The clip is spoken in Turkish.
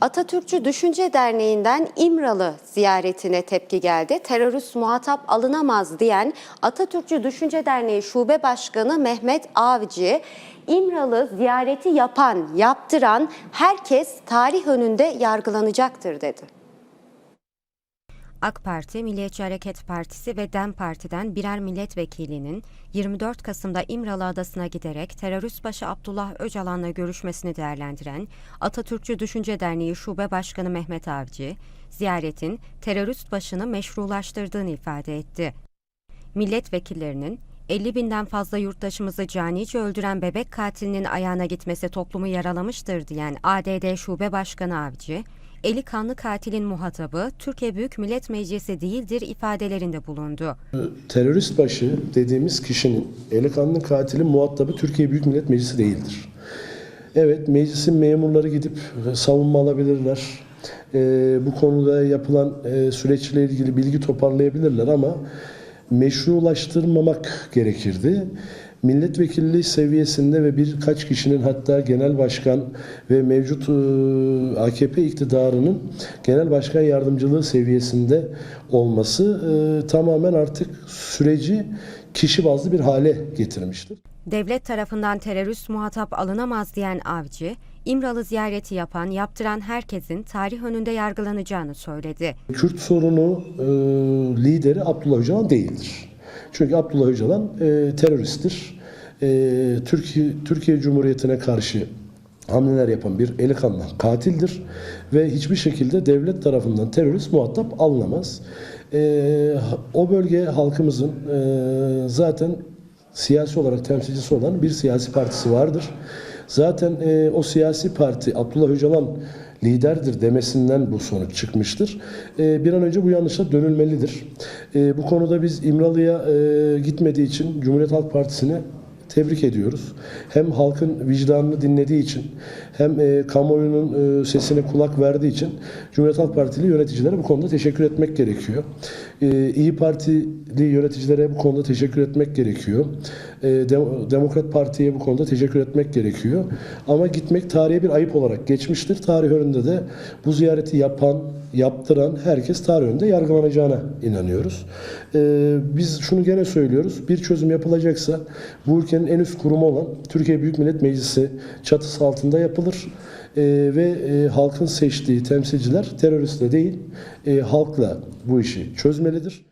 Atatürkçü Düşünce Derneği'nden İmralı ziyaretine tepki geldi. Terörist muhatap alınamaz diyen Atatürkçü Düşünce Derneği Şube Başkanı Mehmet Avcı, İmralı ziyareti yapan, yaptıran herkes tarih önünde yargılanacaktır dedi. AK Parti, Milliyetçi Hareket Partisi ve DEM Parti'den birer milletvekilinin 24 Kasım'da İmralı Adası'na giderek terörist başı Abdullah Öcalan'la görüşmesini değerlendiren Atatürkçü Düşünce Derneği Şube Başkanı Mehmet Avcı, ziyaretin terörist başını meşrulaştırdığını ifade etti. Milletvekillerinin 50 binden fazla yurttaşımızı canice öldüren bebek katilinin ayağına gitmesi toplumu yaralamıştır diyen ADD Şube Başkanı Avcı, eli kanlı katilin muhatabı Türkiye Büyük Millet Meclisi değildir ifadelerinde bulundu. terörist başı dediğimiz kişinin eli kanlı katilin muhatabı Türkiye Büyük Millet Meclisi değildir. Evet meclisin memurları gidip savunma alabilirler. Ee, bu konuda yapılan e, süreçle ilgili bilgi toparlayabilirler ama meşrulaştırmamak gerekirdi. Milletvekilliği seviyesinde ve birkaç kişinin hatta genel başkan ve mevcut e, AKP iktidarının genel başkan yardımcılığı seviyesinde olması e, tamamen artık süreci kişi bazlı bir hale getirmiştir. Devlet tarafından terörist muhatap alınamaz diyen Avcı, İmralı ziyareti yapan, yaptıran herkesin tarih önünde yargılanacağını söyledi. Kürt sorunu e, lideri Abdullah Öcalan değildir. Çünkü Abdullah Öcalan e, teröristtir. E, Türkiye, Türkiye Cumhuriyeti'ne karşı hamleler yapan bir eli kanlı katildir ve hiçbir şekilde devlet tarafından terörist muhatap alınamaz. E, o bölge halkımızın e, zaten siyasi olarak temsilcisi olan bir siyasi partisi vardır. Zaten e, o siyasi parti Abdullah Öcalan liderdir demesinden bu sonuç çıkmıştır. E, bir an önce bu yanlışa dönülmelidir. E, bu konuda biz İmralı'ya e, gitmediği için Cumhuriyet Halk Partisi'ni tebrik ediyoruz. Hem halkın vicdanını dinlediği için hem e, kamuoyunun e, sesine kulak verdiği için Cumhuriyet Halk Partili yöneticilere bu konuda teşekkür etmek gerekiyor. E, İyi Partili yöneticilere bu konuda teşekkür etmek gerekiyor. E, Dem- Demokrat Parti'ye bu konuda teşekkür etmek gerekiyor. Ama gitmek tarihe bir ayıp olarak geçmiştir. Tarih önünde de bu ziyareti yapan, yaptıran herkes tarih önünde yargılanacağına inanıyoruz. E, biz şunu gene söylüyoruz. Bir çözüm yapılacaksa bu ülkenin en üst kurumu olan Türkiye Büyük Millet Meclisi çatısı altında yapılır. E, ve e, halkın seçtiği temsilciler teröristle değil e, halkla bu işi çözmelidir.